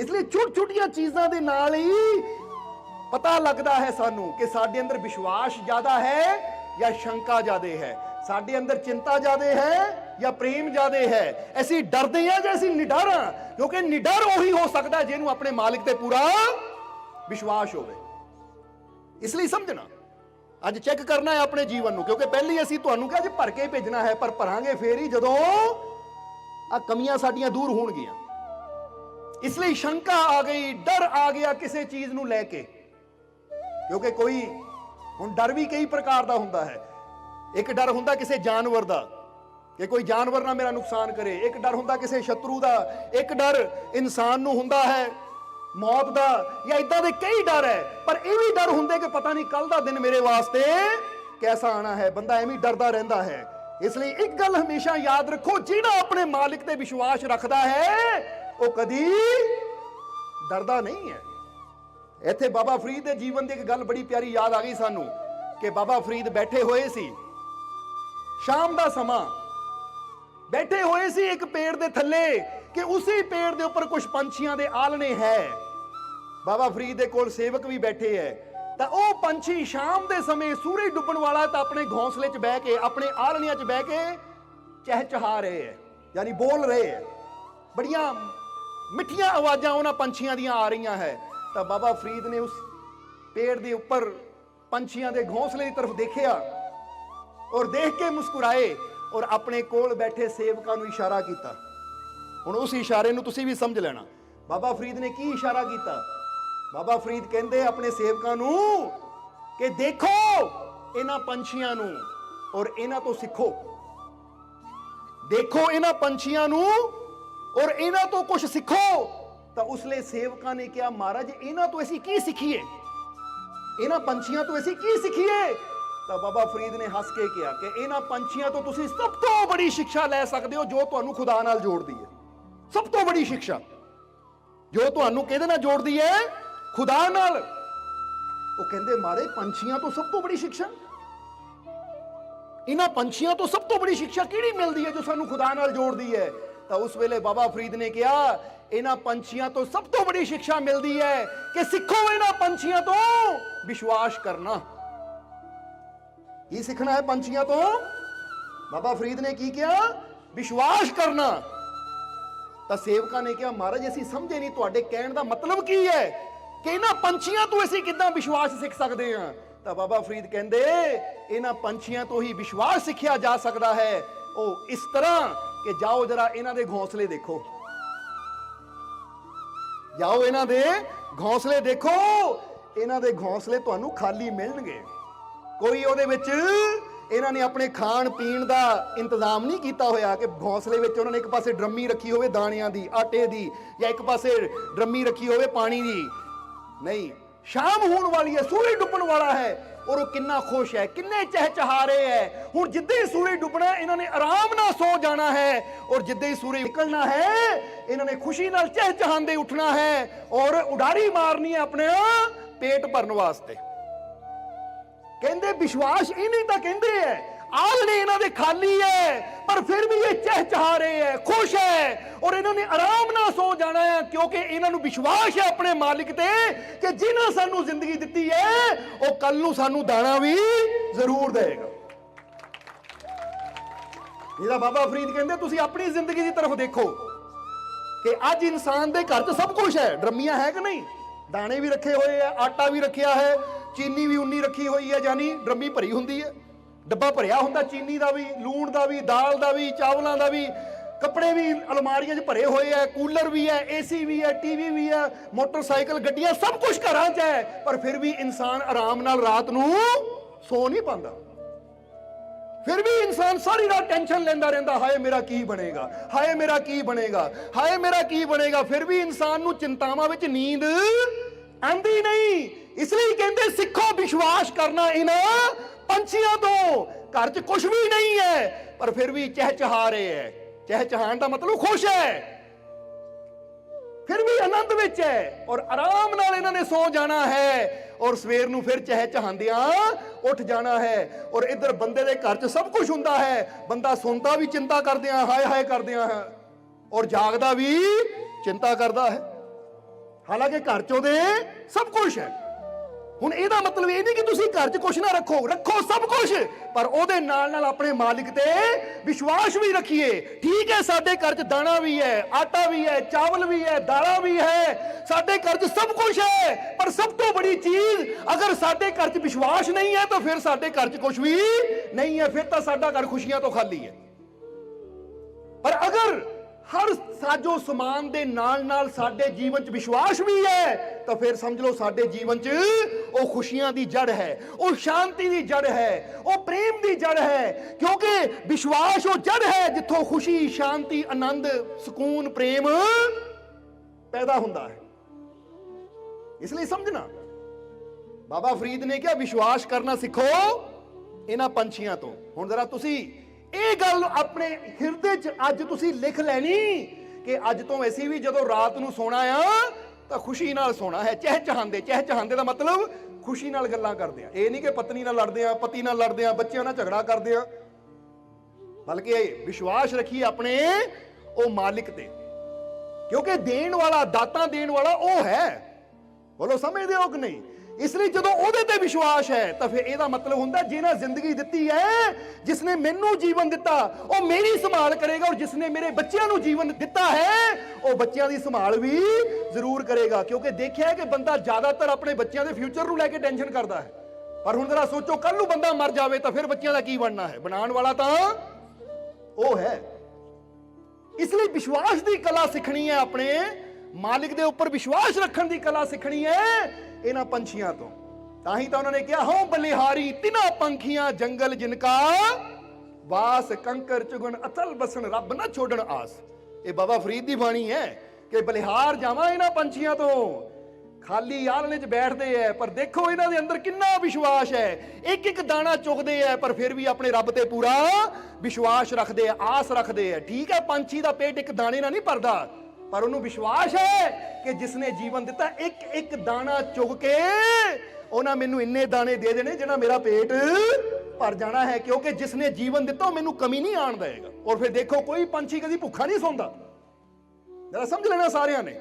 ਇਸ ਲਈ ਛੋਟ ਛੋਟੀਆਂ ਚੀਜ਼ਾਂ ਦੇ ਨਾਲ ਹੀ ਪਤਾ ਲੱਗਦਾ ਹੈ ਸਾਨੂੰ ਕਿ ਸਾਡੇ ਅੰਦਰ ਵਿਸ਼ਵਾਸ ਜ਼ਿਆਦਾ ਹੈ ਜਾਂ ਸ਼ੰਕਾ ਜ਼ਿਆਦਾ ਹੈ। ਸਾਡੇ ਅੰਦਰ ਚਿੰਤਾ ਜ਼ਿਆਦਾ ਹੈ ਜਾਂ ਪ੍ਰੇਮ ਜ਼ਿਆਦਾ ਹੈ। ਅਸੀਂ ਡਰਦੇ ਹਾਂ ਜਾਂ ਅਸੀਂ ਨਿਡਰ ਹਾਂ, ਕਿਉਂਕਿ ਨਿਡਰ ਉਹੀ ਹੋ ਸਕਦਾ ਜਿਹਨੂੰ ਆਪਣੇ ਮਾਲਿਕ ਤੇ ਪੂਰਾ ਵਿਸ਼ਵਾਸ ਹੋਵੇ। ਇਸ ਲਈ ਸਮਝਣਾ, ਅੱਜ ਚੈੱਕ ਕਰਨਾ ਹੈ ਆਪਣੇ ਜੀਵਨ ਨੂੰ, ਕਿਉਂਕਿ ਪਹਿਲੀ ਅਸੀਂ ਤੁਹਾਨੂੰ ਕਿਹਾ ਜੀ ਭਰ ਕੇ ਭੇਜਣਾ ਹੈ, ਪਰ ਭਰਾਂਗੇ ਫੇਰ ਹੀ ਜਦੋਂ ਆ ਕਮੀਆਂ ਸਾਡੀਆਂ ਦੂਰ ਹੋਣਗੀਆਂ। ਇਸ ਲਈ ਸ਼ੰਕਾ ਆ ਗਈ, ਡਰ ਆ ਗਿਆ ਕਿਸੇ ਚੀਜ਼ ਨੂੰ ਲੈ ਕੇ। ਕਿਉਂਕਿ ਕੋਈ, ਹੁਣ ਡਰ ਵੀ ਕਈ ਪ੍ਰਕਾਰ ਦਾ ਹੁੰਦਾ ਹੈ। ਇੱਕ ਡਰ ਹੁੰਦਾ ਕਿਸੇ ਜਾਨਵਰ ਦਾ, ਕਿ ਕੋਈ ਜਾਨਵਰ ਨਾ ਮੇਰਾ ਨੁਕਸਾਨ ਕਰੇ। ਇੱਕ ਡਰ ਹੁੰਦਾ ਕਿਸੇ ਸ਼ਤਰੂ ਦਾ, ਇੱਕ ਡਰ ਇਨਸਾਨ ਨੂੰ ਹੁੰਦਾ ਹੈ, ਮੌਤ ਦਾ, ਜਾਂ ਇਦਾਂ ਦੇ ਕਈ ਡਰ ਹੈ। ਪਰ ਇਹ ਵੀ ਡਰ ਹੁੰਦੇ ਕਿ ਪਤਾ ਨਹੀਂ ਕੱਲ ਦਾ ਦਿਨ ਮੇਰੇ ਵਾਸਤੇ ਕੈਸਾ ਆਣਾ ਹੈ। ਬੰਦਾ ਐਵੇਂ ਡਰਦਾ ਰਹਿੰਦਾ ਹੈ। ਇਸ ਲਈ ਇੱਕ ਗੱਲ ਹਮੇਸ਼ਾ ਯਾਦ ਰੱਖੋ, ਜਿਹੜਾ ਆਪਣੇ ਮਾਲਿਕ ਤੇ ਵਿਸ਼ਵਾਸ ਰੱਖਦਾ ਹੈ ਉਹ ਕਦੀ ਡਰਦਾ ਨਹੀਂ ਹੈ। ਇੱਥੇ ਬਾਬਾ ਫਰੀਦ ਦੇ ਜੀਵਨ ਦੀ ਇੱਕ ਗੱਲ ਬੜੀ ਪਿਆਰੀ ਯਾਦ ਆ ਗਈ ਸਾਨੂੰ ਕਿ ਬਾਬਾ ਫਰੀਦ ਬੈਠੇ ਹੋਏ ਸੀ। ਸ਼ਾਮ ਦਾ ਸਮਾਂ। ਬੈਠੇ ਹੋਏ ਸੀ ਇੱਕ ਪੇੜ ਦੇ ਥੱਲੇ ਕਿ ਉਸੇ ਪੇੜ ਦੇ ਉੱਪਰ ਕੁਝ ਪੰਛੀਆਂ ਦੇ ਆਲਣੇ ਹੈ। ਬਾਬਾ ਫਰੀਦ ਦੇ ਕੋਲ ਸੇਵਕ ਵੀ ਬੈਠੇ ਹੈ। ਤਾਂ ਉਹ ਪੰਛੀ ਸ਼ਾਮ ਦੇ ਸਮੇਂ ਸੂਰਜ ਡੁੱਬਣ ਵਾਲਾ ਤਾਂ ਆਪਣੇ ਘੋਂਸਲੇ 'ਚ ਬਹਿ ਕੇ, ਆਪਣੇ ਆਲਣਿਆਂ 'ਚ ਬਹਿ ਕੇ ਚਹਿਚਹਾ ਰਹੇ ਹੈ, ਯਾਨੀ ਬੋਲ ਰਹੇ ਹੈ। ਬੜੀਆਂ ਮਿੱਠੀਆਂ ਆਵਾਜ਼ਾਂ ਉਹਨਾਂ ਪੰਛੀਆਂ ਦੀਆਂ ਆ ਰਹੀਆਂ ਹੈ। ਤਾਂ ਬਾਬਾ ਫਰੀਦ ਨੇ ਉਸ ਪੇੜ ਦੇ ਉੱਪਰ ਪੰਛੀਆਂ ਦੇ ਘੋਂਸਲੇ ਦੀ ਤਰਫ ਦੇਖਿਆ ਔਰ ਦੇਖ ਕੇ ਮੁਸਕਰਾਏ ਔਰ ਆਪਣੇ ਕੋਲ ਬੈਠੇ ਸੇਵਕਾਂ ਨੂੰ ਇਸ਼ਾਰਾ ਕੀਤਾ। ਹੁਣ ਉਸ ਇਸ਼ਾਰੇ ਨੂੰ ਤੁਸੀਂ ਵੀ ਸਮਝ ਲੈਣਾ। ਬਾਬਾ ਫਰੀਦ ਨੇ ਕੀ ਇਸ਼ਾਰਾ ਕੀਤਾ? ਬਾਬਾ ਫਰੀਦ ਕਹਿੰਦੇ ਆਪਣੇ ਸੇਵਕਾਂ ਨੂੰ ਕਿ ਦੇਖੋ ਇਹਨਾਂ ਪੰਛੀਆਂ ਨੂੰ ਔਰ ਇਹਨਾਂ ਤੋਂ ਸਿੱਖੋ। ਦੇਖੋ ਇਹਨਾਂ ਪੰਛੀਆਂ ਨੂੰ ਔਰ ਇਹਨਾਂ ਤੋਂ ਕੁਝ ਸਿੱਖੋ। ਤਾਂ ਉਸ ਲਈ ਸੇਵਕਾਂ ਨੇ ਕਿਹਾ, ਮਹਾਰਾਜ, ਇਹਨਾਂ ਤੋਂ ਅਸੀਂ ਕੀ ਸਿੱਖੀਏ? ਇਹਨਾਂ ਪੰਛੀਆਂ ਤੋਂ ਅਸੀਂ ਕੀ ਸਿੱਖੀਏ? ਤਾਂ ਬਾਬਾ ਫਰੀਦ ਨੇ ਹੱਸ ਕੇ ਕਿਹਾ ਕਿ ਇਹਨਾਂ ਪੰਛੀਆਂ ਤੋਂ ਤੁਸੀਂ ਸਭ ਤੋਂ ਬੜੀ ਸਿੱਖਿਆ ਲੈ ਸਕਦੇ ਹੋ, ਜੋ ਤੁਹਾਨੂੰ ਖੁਦਾ ਨਾਲ ਜੋੜਦੀ ਹੈ। ਸਭ ਤੋਂ ਬੜੀ ਸਿੱਖਿਆ। ਜੋ ਤੁਹਾਨੂੰ ਕਿਹਦੇ ਨਾਲ ਜੋੜਦੀ ਹੈ? ਖੁਦਾ ਨਾਲ। ਉਹ ਕਹਿੰਦੇ, ਮਾਰੇ, ਪੰਛੀਆਂ ਤੋਂ ਸਭ ਤੋਂ ਬੜੀ ਸਿੱਖਿਆ? ਇਹਨਾਂ ਪੰਛੀਆਂ ਤੋਂ ਸਭ ਤੋਂ ਬੜੀ ਸਿੱਖਿਆ ਕਿਹੜੀ ਮਿਲਦੀ ਹੈ ਜੋ ਸਾਨੂੰ ਖੁਦਾ ਨਾਲ ਜੋੜਦੀ ਹੈ? ਤਾਂ ਉਸ ਵੇਲੇ ਬਾਬਾ ਫਰੀਦ ਨੇ ਕਿਹਾ, ਇਹਨਾਂ ਪੰਛੀਆਂ ਤੋਂ ਸਭ ਤੋਂ ਬੜੀ ਸਿੱਖਿਆ ਮਿਲਦੀ ਹੈ ਕਿ ਸਿੱਖੋ ਇਹਨਾਂ ਪੰਛੀਆਂ ਤੋਂ ਵਿਸ਼ਵਾਸ ਕਰਨਾ। ਕੀ ਸਿੱਖਣਾ ਹੈ ਪੰਛੀਆਂ ਤੋਂ? ਬਾਬਾ ਫਰੀਦ ਨੇ ਕੀ ਕਿਹਾ? ਵਿਸ਼ਵਾਸ ਕਰਨਾ। ਤਾਂ ਸੇਵਕਾਂ ਨੇ ਕਿਹਾ, ਮਹਾਰਾਜ, ਅਸੀਂ ਸਮਝੇ ਨਹੀਂ, ਤੁਹਾਡੇ ਕਹਿਣ ਦਾ ਮਤਲਬ ਕੀ ਹੈ ਕਿ ਇਹਨਾਂ ਪੰਛੀਆਂ ਤੋਂ ਅਸੀਂ ਕਿੱਦਾਂ ਵਿਸ਼ਵਾਸ ਸਿੱਖ ਸਕਦੇ ਹਾਂ? ਤਾਂ ਬਾਬਾ ਫਰੀਦ ਕਹਿੰਦੇ, ਇਹਨਾਂ ਪੰਛੀਆਂ ਤੋਂ ਹੀ ਵਿਸ਼ਵਾਸ ਸਿੱਖਿਆ ਜਾ ਸਕਦਾ ਹੈ। ਉਹ ਇਸ ਤਰ੍ਹਾਂ ਕਿ ਜਾਓ ਜਰਾ ਇਹਨਾਂ ਦੇ ਘੋਂਸਲੇ ਦੇਖੋ। ਜਾਓ ਇਹਨਾਂ ਦੇ ਘੋਂਸਲੇ ਦੇਖੋ। ਇਹਨਾਂ ਦੇ ਘੋਂਸਲੇ ਤੁਹਾਨੂੰ ਖਾਲੀ ਮਿਲਣਗੇ। ਕੋਈ ਉਹਦੇ ਵਿੱਚ ਇਹਨਾਂ ਨੇ ਆਪਣੇ ਖਾਣ ਪੀਣ ਦਾ ਇੰਤਜ਼ਾਮ ਨਹੀਂ ਕੀਤਾ ਹੋਇਆ ਕਿ ਘੋਂਸਲੇ ਵਿੱਚ ਉਹਨਾਂ ਨੇ ਇੱਕ ਪਾਸੇ ਡਰਮੀ ਰੱਖੀ ਹੋਵੇ ਦਾਣਿਆਂ ਦੀ, ਆਟੇ ਦੀ ਜਾਂ ਇੱਕ ਪਾਸੇ ਡਰਮੀ ਰੱਖੀ ਹੋਵੇ ਪਾਣੀ ਦੀ। ਨਹੀਂ, ਸ਼ਾਮ ਹੋਣ ਵਾਲੀ ਹੈ, ਸੂਰਜ ਡੁੱਬਣ ਵਾਲਾ ਹੈ। ਔਰ ਉਹ ਕਿੰਨਾ ਖੁਸ਼ ਹੈ, ਕਿੰਨੇ ਚਹਿਚਹਾ ਰਹੇ ਹੈ। ਹੁਣ ਜਿੱਦਾਂ ਹੀ ਸੂਰਜ ਡੁੱਬਣਾ ਇਹਨਾਂ ਨੇ ਆਰਾਮ ਨਾਲ ਸੋ ਜਾਣਾ ਹੈ ਔਰ ਜਿੱਦਾਂ ਹੀ ਸੂਰਜ ਨਿਕਲਣਾ ਹੈ, ਇਹਨਾਂ ਨੇ ਖੁਸ਼ੀ ਨਾਲ ਚਹਿਚਹਾਉਂਦੇ ਉੱਠਣਾ ਹੈ ਔਰ ਉਡਾਰੀ ਮਾਰਨੀ ਹੈ ਆਪਣੇ ਪੇਟ ਭਰਨ ਵਾਸਤੇ। ਕਹਿੰਦੇ ਵਿਸ਼ਵਾਸ ਇਹ ਨਹੀਂ ਤਾਂ ਕਹਿੰਦੇ ਹੈ ਆਲਣੇ ਇਹਨਾਂ ਦੇ ਖਾਲੀ ਹੈ ਪਰ ਫਿਰ ਵੀ ਇਹ ਚਹਿਚਹਾ ਰਹੇ ਹੈ ਖੁਸ਼ ਹੈ ਔਰ ਇਹਨਾਂ ਨੇ ਆਰਾਮ ਨਾਲ ਸੋ ਜਾਣਾ ਹੈ ਕਿਉਂਕਿ ਇਹਨਾਂ ਨੂੰ ਵਿਸ਼ਵਾਸ ਹੈ ਆਪਣੇ ਮਾਲਿਕ ਤੇ ਕਿ ਜਿਹਨਾਂ ਸਾਨੂੰ ਜ਼ਿੰਦਗੀ ਦਿੱਤੀ ਹੈ ਉਹ ਕੱਲ ਨੂੰ ਸਾਨੂੰ ਦਾਣਾ ਵੀ ਜ਼ਰੂਰ ਦੇਗਾ ਇਹਦਾ ਬਾਬਾ ਫਰੀਦ ਕਹਿੰਦੇ, ਤੁਸੀਂ ਆਪਣੀ ਜ਼ਿੰਦਗੀ ਦੀ ਤਰਫ ਦੇਖੋ ਕਿ ਅੱਜ ਇਨਸਾਨ ਦੇ ਘਰ 'ਚ ਸਭ ਕੁਝ ਹੈ ਡਰਮੀਆਂ ਹੈ ਕਿ ਨਹੀਂ? ਦਾਣੇ ਵੀ ਰੱਖੇ ਹੋਏ ਆ ਆਟਾ ਵੀ ਰੱਖਿਆ ਹੈ, ਚੀਨੀ ਵੀ ਉਨੀ ਰੱਖੀ ਹੋਈ ਹੈ ਯਾਨੀ ਡਰਮੀ ਭਰੀ ਹੁੰਦੀ ਹੈ ਡੱਬਾ ਭਰਿਆ ਹੁੰਦਾ ਚੀਨੀ ਦਾ ਵੀ, ਲੂਣ ਦਾ ਵੀ, ਦਾਲ ਦਾ ਵੀ, ਚਾਵਲਾਂ ਦਾ ਵੀ। ਕੱਪੜੇ ਵੀ ਅਲਮਾਰੀਆਂ 'ਚ ਭਰੇ ਹੋਏ ਆ ਕੂਲਰ ਵੀ ਹੈ ਏਸੀ ਵੀ ਹੈ ਟੀਵੀ ਵੀ ਹੈ ਮੋਟਰਸਾਈਕਲ, ਗੱਡੀਆਂ ਸਭ ਕੁਝ ਘਰਾਂ 'ਚ ਹੈ ਪਰ ਫਿਰ ਵੀ ਇਨਸਾਨ ਆਰਾਮ ਨਾਲ ਰਾਤ ਨੂੰ ਸੋ ਨਹੀਂ ਪਾਉਂਦਾ। ਫਿਰ ਵੀ ਇਨਸਾਨ ਸਾਰੀ ਰਾਤ ਟੈਨਸ਼ਨ ਲੈਂਦਾ ਰਹਿੰਦਾ, ਹਾਏ ਮੇਰਾ ਕੀ ਬਣੇਗਾ, ਹਾਏ ਮੇਰਾ ਕੀ ਬਣੇਗਾ, ਹਾਏ ਮੇਰਾ ਕੀ ਬਣੇਗਾ। ਫਿਰ ਵੀ ਇਨਸਾਨ ਨੂੰ ਚਿੰਤਾਵਾਂ ਵਿੱਚ ਨੀਂਦ ਆਂਦੀ ਨਹੀਂ। ਇਸ ਲਈ ਕਹਿੰਦੇ ਸਿੱਖੋ ਵਿਸ਼ਵਾਸ ਕਰਨਾ ਇਹਨਾਂ ਪੰਛੀਆਂ ਤੋਂ। ਘਰ 'ਚ ਕੁਝ ਵੀ ਨਹੀਂ ਹੈ, ਪਰ ਫਿਰ ਵੀ ਚਹਿਚਹਾ ਰਹੇ ਹੈ। ਚਹਿਚਹਾਣ ਦਾ ਮਤਲਬ ਖੁਸ਼ ਹੈ। ਫਿਰ ਵੀ ਆਨੰਦ ਵਿੱਚ ਹੈ ਔਰ ਆਰਾਮ ਨਾਲ ਇਹਨਾਂ ਨੇ ਸੌ ਜਾਣਾ ਹੈ ਔਰ ਸਵੇਰ ਨੂੰ ਫਿਰ ਚਹਿ ਚਹਾਂਦਿਆਂ ਉੱਠ ਜਾਣਾ ਹੈ ਔਰ ਇੱਧਰ ਬੰਦੇ ਦੇ ਘਰ 'ਚ ਸਭ ਕੁਝ ਹੁੰਦਾ ਹੈ। ਬੰਦਾ ਸੁਣਦਾ ਵੀ, ਚਿੰਤਾ ਕਰਦਿਆਂ, ਹਾਏ ਹਾਏ ਕਰਦਿਆਂ ਹੈ ਔਰ ਜਾਗਦਾ ਵੀ, ਚਿੰਤਾ ਕਰਦਾ ਹੈ। ਹਾਲਾਂਕਿ ਘਰ ਚ ਉਹਦੇ ਸਭ ਕੁਝ ਹੈ। ਹੁਣ ਇਹਦਾ ਮਤਲਬ ਇਹ ਨਹੀਂ ਕਿ ਤੁਸੀਂ ਘਰ 'ਚ ਕੁਝ ਨਾ ਰੱਖੋ ਰੱਖੋ ਸਭ ਕੁਝ ਪਰ ਉਹਦੇ ਨਾਲ ਨਾਲ ਆਪਣੇ ਮਾਲਿਕ ਤੇ ਵਿਸ਼ਵਾਸ ਵੀ ਰੱਖੀਏ। ਠੀਕ ਹੈ, ਸਾਡੇ ਘਰ 'ਚ ਦਾਣਾ ਵੀ ਹੈ, ਆਟਾ ਵੀ ਹੈ, ਚਾਵਲ ਵੀ ਹੈ, ਦਾਲਾਂ ਵੀ ਹੈ। ਸਾਡੇ ਘਰ 'ਚ ਸਭ ਕੁਝ ਹੈ। ਪਰ ਸਭ ਤੋਂ ਬੜੀ ਚੀਜ਼, ਅਗਰ ਸਾਡੇ ਘਰ 'ਚ ਵਿਸ਼ਵਾਸ ਨਹੀਂ ਹੈ, ਤਾਂ ਫਿਰ ਸਾਡੇ ਘਰ 'ਚ ਕੁਝ ਵੀ ਨਹੀਂ ਹੈ। ਫਿਰ ਤਾਂ ਸਾਡਾ ਘਰ ਖੁਸ਼ੀਆਂ ਤੋਂ ਖਾਲੀ ਹੈ। ਪਰ ਅਗਰ ਹਰ ਸਾਜੋ ਸਮਾਨ ਦੇ ਨਾਲ ਨਾਲ ਸਾਡੇ ਜੀਵਨ 'ਚ ਵਿਸ਼ਵਾਸ ਵੀ ਹੈ, ਤਾਂ ਫਿਰ ਸਮਝ ਲਓ ਸਾਡੇ ਜੀਵਨ 'ਚ ਉਹ ਖੁਸ਼ੀਆਂ ਦੀ ਜੜ ਹੈ, ਉਹ ਸ਼ਾਂਤੀ ਦੀ ਜੜ ਹੈ, ਉਹ ਪ੍ਰੇਮ ਦੀ ਜੜ ਹੈ, ਕਿਉਂਕਿ ਵਿਸ਼ਵਾਸ ਉਹ ਜੜ ਹੈ ਜਿੱਥੋਂ ਖੁਸ਼ੀ, ਸ਼ਾਂਤੀ, ਆਨੰਦ, ਸਕੂਨ, ਪ੍ਰੇਮ ਪੈਦਾ ਹੁੰਦਾ ਹੈ। ਇਸ ਲਈ ਸਮਝਣਾ, ਬਾਬਾ ਫਰੀਦ ਨੇ ਕਿਹਾ, ਵਿਸ਼ਵਾਸ ਕਰਨਾ ਸਿੱਖੋ ਇਹਨਾਂ ਪੰਛੀਆਂ ਤੋਂ। ਹੁਣ ਜ਼ਰਾ ਤੁਸੀਂ ਇਹ ਗੱਲ ਆਪਣੇ ਹਿਰਦੇ 'ਚ ਅੱਜ ਤੁਸੀਂ ਲਿਖ ਲੈਣੀ ਕਿ ਅੱਜ ਤੋਂ ਅਸੀਂ ਵੀ ਜਦੋਂ ਰਾਤ ਨੂੰ ਸੋਣਾ ਆ, ਤਾਂ ਖੁਸ਼ੀ ਨਾਲ ਸੋਣਾ ਹੈ। ਚਹਿ ਚਹਾਂਦੇ ਚਹਿ ਚਹਾਂਦੇ ਦਾ ਮਤਲਬ ਖੁਸ਼ੀ ਨਾਲ ਗੱਲਾਂ ਕਰਦੇ ਆ। ਇਹ ਨਹੀਂ ਕਿ ਪਤਨੀ ਨਾਲ ਲੜਦੇ ਆ, ਪਤੀ ਨਾਲ ਲੜਦੇ ਆ, ਬੱਚਿਆਂ ਨਾਲ ਝਗੜਾ ਕਰਦੇ ਆ। ਬਲਕਿ ਵਿਸ਼ਵਾਸ ਰੱਖੀ ਆਪਣੇ, ਉਹ ਮਾਲਿਕ ਤੇ। ਕਿਉਂਕਿ ਦੇਣ ਵਾਲਾ, ਦਾਤਾਂ ਦੇਣ ਵਾਲਾ ਉਹ ਹੈ। ਬੋਲੋ, ਸਮਝਦੇ ਹੋ ਕਿ ਨਹੀਂ? ਇਸ ਲਈ ਜਦੋਂ ਉਹਦੇ ਤੇ ਵਿਸ਼ਵਾਸ ਹੈ, ਤਾਂ ਫਿਰ ਇਹਦਾ ਮਤਲਬ ਹੁੰਦਾ ਜਿਹਨੇ ਜ਼ਿੰਦਗੀ ਦਿੱਤੀ ਹੈ, ਜਿਸਨੇ ਮੈਨੂੰ ਜੀਵਨ ਦਿੱਤਾ, ਉਹ ਮੇਰੀ ਸੰਭਾਲ ਕਰੇਗਾ ਔਰ ਜਿਸਨੇ ਮੇਰੇ ਬੱਚਿਆਂ ਨੂੰ ਜੀਵਨ ਦਿੱਤਾ ਹੈ, ਉਹ ਬੱਚਿਆਂ ਦੀ ਸੰਭਾਲ ਵੀ ਜ਼ਰੂਰ ਕਰੇਗਾ। ਕਿਉਂਕਿ ਦੇਖਿਆ ਹੈ ਕਿ ਬੰਦਾ ਜ਼ਿਆਦਾਤਰ ਆਪਣੇ ਬੱਚਿਆਂ ਦੇ ਫਿਊਚਰ ਨੂੰ ਲੈ ਕੇ ਟੈਨਸ਼ਨ ਕਰਦਾ ਹੈ। ਪਰ ਹੁਣ ਜਰਾ ਸੋਚੋ ਕੱਲ ਨੂੰ ਬੰਦਾ ਮਰ ਜਾਵੇ, ਤਾਂ ਫਿਰ ਬੱਚਿਆਂ ਦਾ ਕੀ ਬਣਨਾ ਹੈ? ਬਣਾਉਣ ਵਾਲਾ ਤਾਂ ਉਹ ਹੈ। ਇਸ ਲਈ ਵਿਸ਼ਵਾਸ ਦੀ ਕਲਾ ਸਿੱਖਣੀ ਹੈ ਆਪਣੇ। ਮਾਲਿਕ ਦੇ ਉੱਪਰ ਵਿਸ਼ਵਾਸ ਰੱਖਣ ਦੀ ਕਲਾ ਸਿੱਖਣੀ ਹੈ। ਇਹਨਾਂ ਪੰਛੀਆਂ ਤੋਂ। ਤਾਂ ਹੀ ਤਾਂ ਉਹਨਾਂ ਨੇ ਕਿਹਾ, ਹਉ ਬਲਿਹਾਰੀ, ਤਿਨਾ ਪੰਖੀਆਂ ਜੰਗਲ ਜਿਨਕਾ ਵਾਸ ਕੰਕਰ ਚੁਗਣ ਅਤਲ ਬਸਣ, ਰੱਬ ਨਾ ਛੋੜਨ ਆਸ। ਇਹ ਬਾਬਾ ਫਰੀਦ ਦੀ ਬਾਣੀ ਹੈ ਕਿ ਬਲਿਹਾਰ ਜਾਵਾਂ ਇਹਨਾਂ ਪੰਛੀਆਂ ਤੋਂ। ਖਾਲੀ ਆਲਣੇ 'ਚ ਬੈਠਦੇ ਐ, ਪਰ ਦੇਖੋ ਇਹਨਾਂ ਦੇ ਅੰਦਰ ਕਿੰਨਾ ਵਿਸ਼ਵਾਸ ਹੈ ਇੱਕ ਇੱਕ ਦਾਣਾ ਚੁਗਦੇ ਐ, ਪਰ ਫਿਰ ਵੀ ਆਪਣੇ ਰੱਬ ਤੇ ਪੂਰਾ ਵਿਸ਼ਵਾਸ ਰੱਖਦੇ ਐ, ਆਸ ਰੱਖਦੇ ਐ। ਠੀਕ ਹੈ ਪੰਛੀ ਦਾ ਪੇਟ ਇੱਕ ਦਾਣੇ ਨਾਲ ਨਹੀਂ ਭਰਦਾ। ਪਰ ਉਹਨੂੰ ਵਿਸ਼ਵਾਸ ਹੈ ਕਿ ਜਿਸਨੇ ਜੀਵਨ ਦਿੱਤਾ, ਇੱਕ ਇੱਕ ਦਾਣਾ ਚੁਗ ਕੇ ਉਹਨਾਂ ਮੈਨੂੰ ਇੰਨੇ ਦਾਣੇ ਦੇ ਦੇਣੇ ਜਿਹੜਾ ਮੇਰਾ ਪੇਟ ਭਰ ਜਾਣਾ ਹੈ, ਕਿਉਂਕਿ ਜਿਸਨੇ ਜੀਵਨ ਦਿੱਤਾ, ਉਹ ਮੈਨੂੰ ਕਮੀ ਨਹੀਂ ਆਣ ਦੇਗਾ ਔਰ ਫਿਰ ਦੇਖੋ, ਕੋਈ ਪੰਛੀ ਕਦੀ ਭੁੱਖਾ ਨਹੀਂ ਸੌਂਦਾ। ਜਰਾ ਸਮਝ ਲੈਣਾ ਸਾਰਿਆਂ ਨੇ।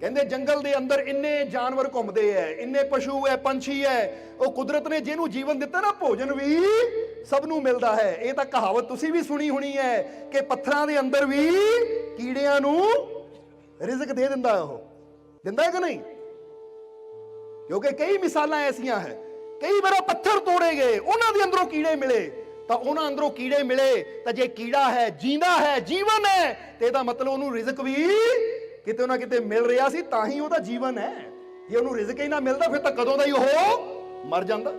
ਕਹਿੰਦੇ ਜੰਗਲ ਦੇ ਅੰਦਰ ਇੰਨੇ ਜਾਨਵਰ ਘੁੰਮਦੇ ਐ, ਇੰਨੇ ਪਸ਼ੂ ਐ, ਪੰਛੀ ਐ, ਉਹ ਕੁਦਰਤ ਨੇ ਜਿਹਨੂੰ ਜੀਵਨ ਦਿੱਤਾ ਨਾ, ਭੋਜਨ ਵੀ ਸਭ ਨੂੰ ਮਿਲਦਾ ਹੈ। ਇਹ ਤਾਂ ਕਹਾਵਤ ਤੁਸੀਂ ਵੀ ਸੁਣੀ ਹੋਣੀ ਹੈ ਕਿ ਪੱਥਰਾਂ ਦੇ ਅੰਦਰ ਵੀ ਕੀੜਿਆਂ ਨੂੰ ਰਿਜ਼ਕ ਦੇ ਦਿੰਦਾ ਉਹ। ਦਿੰਦਾ ਹੈ ਕਿ ਨਹੀਂ? ਕਿਉਂਕਿ ਕਈ ਮਿਸਾਲਾਂ ਐਸੀਆਂ ਹੈ, ਕਈ ਵਾਰ ਪੱਥਰ ਤੋੜੇ ਗਏ, ਉਹਨਾਂ ਦੇ ਅੰਦਰੋਂ ਕੀੜੇ ਮਿਲੇ। ਤਾਂ ਉਹਨਾਂ ਅੰਦਰੋਂ ਕੀੜੇ ਮਿਲੇ, ਤਾਂ ਜੇ ਕੀੜਾ ਹੈ, ਜੀਂਦਾ ਹੈ, ਜੀਵਨ ਹੈ, ਤੇ ਇਹਦਾ ਮਤਲਬ ਉਹਨੂੰ ਰਿਜ਼ਕ ਵੀ ਕਿਤੇ ਨਾ ਕਿਤੇ ਮਿਲ ਰਿਹਾ ਸੀ, ਤਾਂ ਹੀ ਉਹਦਾ ਜੀਵਨ ਹੈ। ਜੇ ਉਹਨੂੰ ਰਿਜ਼ਕ ਹੀ ਨਾ ਮਿਲਦਾ, ਫਿਰ ਤਾਂ ਕਦੋਂ ਦਾ ਹੀ ਉਹ ਮਰ ਜਾਂਦਾ।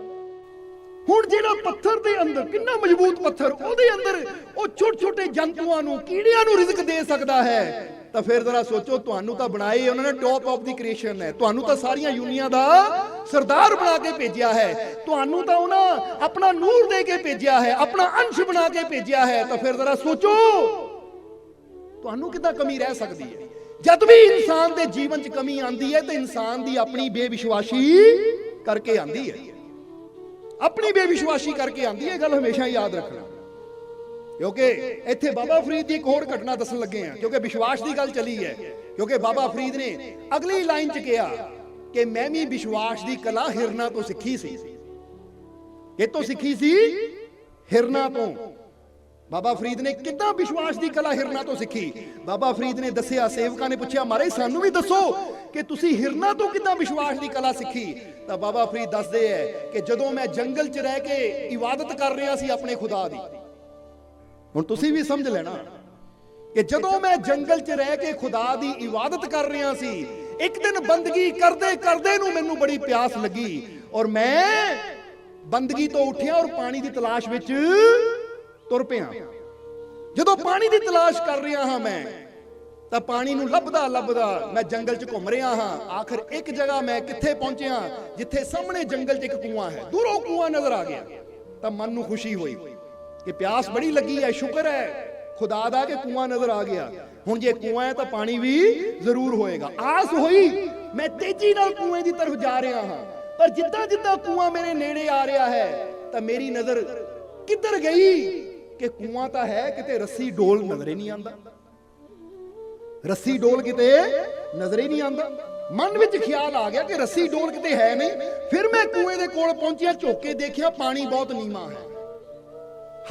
ਹੁਣ ਜਿਹੜਾ ਪੱਥਰ ਦੇ ਅੰਦਰ, ਕਿੰਨਾ ਮਜ਼ਬੂਤ ਪੱਥਰ, ਉਹਦੇ ਅੰਦਰ ਉਹ ਛੋਟੇ ਛੋਟੇ ਜੰਤੂਆਂ ਨੂੰ, ਕੀੜਿਆਂ ਨੂੰ ਰਿਜ਼ਕ ਦੇ ਸਕਦਾ ਹੈ। ਤਾਂ ਫਿਰ ਜ਼ਰਾ ਸੋਚੋ, ਤੁਹਾਨੂੰ ਤਾਂ ਬਣਾਏ ਉਹਨਾਂ ਨੇ ਟੌਪ ਆਫ ਦੀ ਕ੍ਰੀਏਸ਼ਨ ਹੈ। ਤੁਹਾਨੂੰ ਤਾਂ ਸਾਰੀਆਂ ਯੂਨੀਆਂ ਦਾ ਸਰਦਾਰ ਬਣਾ ਕੇ ਭੇਜਿਆ ਹੈ। ਤੁਹਾਨੂੰ ਤਾਂ ਉਹਨਾਂ ਆਪਣਾ ਨੂਰ ਦੇ ਕੇ ਭੇਜਿਆ ਹੈ, ਆਪਣਾ ਅੰਸ਼ ਬਣਾ ਕੇ ਭੇਜਿਆ ਹੈ। ਤਾਂ ਫਿਰ ਜ਼ਰਾ ਸੋਚੋ, ਤੁਹਾਨੂੰ ਕਿੱਦਾਂ ਕਮੀ ਰਹਿ ਸਕਦੀ ਹੈ? ਜਦ ਵੀ ਇਨਸਾਨ ਦੇ ਜੀਵਨ 'ਚ ਕਮੀ ਆਂਦੀ ਹੈ, ਤਾਂ ਇਨਸਾਨ ਦੀ ਆਪਣੀ ਬੇਵਿਸ਼ਵਾਸੀ ਕਰਕੇ ਆਂਦੀ ਹੈ। ਆਪਣੀ ਬੇਵਿਸ਼ਵਾਸੀ ਕਰਕੇ ਆਂਦੀ ਹੈ ਗੱਲ ਹਮੇਸ਼ਾ ਯਾਦ ਰੱਖਣਾ। ਕਿਉਂਕਿ ਇੱਥੇ ਬਾਬਾ ਫਰੀਦ ਦੀ ਇੱਕ ਹੋਰ ਘਟਨਾ ਦੱਸਣ ਲੱਗੇ ਆ ਕਿਉਂਕਿ ਵਿਸ਼ਵਾਸ ਦੀ ਗੱਲ ਚੱਲੀ ਹੈ। ਕਿਉਂਕਿ ਬਾਬਾ ਫਰੀਦ ਨੇ ਅਗਲੀ ਲਾਈਨ 'ਚ ਕਿਹਾ ਕਿ ਮੈਂ ਵੀ ਵਿਸ਼ਵਾਸ ਦੀ ਕਲਾ ਹਿਰਨਾ ਤੋਂ ਸਿੱਖੀ ਸੀ। ਇਹ ਤੋਂ ਸਿੱਖੀ ਸੀ? ਹਿਰਨਾ ਤੋਂ। ਬਾਬਾ ਫਰੀਦ ਨੇ ਕਿੱਦਾਂ ਵਿਸ਼ਵਾਸ ਦੀ ਕਲਾ ਹਿਰਨਾ ਤੋਂ ਸਿੱਖੀ? ਬਾਬਾ ਫਰੀਦ ਨੇ ਦੱਸਿਆ, ਸੇਵਕਾਂ ਨੇ ਪੁੱਛਿਆ ਮਹਾਰਾਜ ਸਾਨੂੰ ਵੀ ਦੱਸੋ ਕਿ ਤੁਸੀਂ ਹਿਰਨਾ ਤੋਂ ਕਿੱਦਾਂ ਵਿਸ਼ਵਾਸ ਦੀ ਕਲਾ ਸਿੱਖੀ? ਤਾਂ ਬਾਬਾ ਫਰੀਦ ਦੱਸਦੇ ਐ ਕਿ ਜਦੋਂ ਮੈਂ ਜੰਗਲ 'ਚ ਰਹਿ ਕੇ ਇਬਾਦਤ ਕਰ ਰਿਹਾ ਸੀ ਆਪਣੇ ਖੁਦਾ ਦੀ। ਹੁਣ ਤੁਸੀਂ ਵੀ ਸਮਝ ਲੈਣਾ ਕਿ ਜਦੋਂ ਮੈਂ ਜੰਗਲ 'ਚ ਰਹਿ ਕੇ ਖੁਦਾ ਦੀ ਇਬਾਦਤ ਕਰ ਰਿਹਾ ਸੀ, ਇੱਕ ਦਿਨ ਬੰਦਗੀ ਕਰਦੇ ਕਰਦੇ ਨੂੰ ਮੈਨੂੰ ਬੜੀ ਪਿਆਸ ਲੱਗੀ ਔਰ ਮੈਂ ਬੰਦਗੀ ਤੋਂ ਉੱਠਿਆ ਔਰ ਪਾਣੀ ਦੀ ਤਲਾਸ਼ ਵਿੱਚ ਤੁਰ ਪਿਆ। ਜਦੋਂ ਪਾਣੀ ਦੀ ਤਲਾਸ਼ ਕਰ ਰਿਹਾ ਹਾਂ ਮੈਂ, ਤਾਂ ਪਾਣੀ ਨੂੰ ਲੱਭਦਾ ਲੱਭਦਾ ਮੈਂ ਜੰਗਲ 'ਚ ਘੁੰਮ ਰਿਹਾ ਹਾਂ। ਆਖਰ ਇੱਕ ਜਗ੍ਹਾ ਮੈਂ ਕਿੱਥੇ ਪਹੁੰਚਿਆ, ਜਿੱਥੇ ਸਾਹਮਣੇ ਜੰਗਲ 'ਚ ਇੱਕ ਕੂਆ ਹੈ। ਦੂਰੋਂ ਕੂਆ ਨਜ਼ਰ ਆ ਗਿਆ। ਤਾਂ ਮਨ ਨੂੰ ਖੁਸ਼ੀ ਹੋਈ ਕਿ ਪਿਆਸ ਬੜੀ ਲੱਗੀ ਹੈ ਸ਼ੁਕਰ ਹੈ ਖੁਦਾ ਦਾ ਕਿ ਕੂਆ ਨਜ਼ਰ ਆ ਗਿਆ। ਹੁਣ ਜੇ ਕੂਆ ਹੈ ਤਾਂ ਪਾਣੀ ਵੀ ਜ਼ਰੂਰ ਹੋਏਗਾ। ਆਸ ਹੋਈ, ਮੈਂ ਤੇਜ਼ੀ ਨਾਲ ਕੂਏ ਦੀ ਤਰਫ ਜਾ ਰਿਹਾ ਹਾਂ। ਪਰ ਜਿੱਦਾਂ ਜਿੱਦਾਂ ਕੂਆ ਮੇਰੇ ਨੇੜੇ ਆ ਰਿਹਾ ਹੈ, ਤਾਂ ਮੇਰੀ ਨਜ਼ਰ ਕਿੱਧਰ ਗਈ? ਕਿ ਕੂਆਂ ਤਾਂ ਹੈ ਕਿਤੇ ਰੱਸੀ ਡੋਲ ਨਜ਼ਰੇ ਨਹੀਂ ਆਂਦਾ? ਰੱਸੀ ਡੋਲ ਕਿਤੇ ਨਜ਼ਰੇ ਨਹੀਂ ਆਂਦਾ? ਮਨ ਵਿੱਚ ਖਿਆਲ ਆ ਗਿਆ ਕਿ ਰੱਸੀ ਡੋਲ ਕਿਤੇ ਹੈ ਨਹੀਂ। ਫਿਰ ਮੈਂ ਕੂਏ ਦੇ ਕੋਲ ਪਹੁੰਚਿਆ, ਝੁੱਕ ਕੇ ਦੇਖਿਆ ਪਾਣੀ ਬਹੁਤ ਨੀਵਾਂ ਹੈ।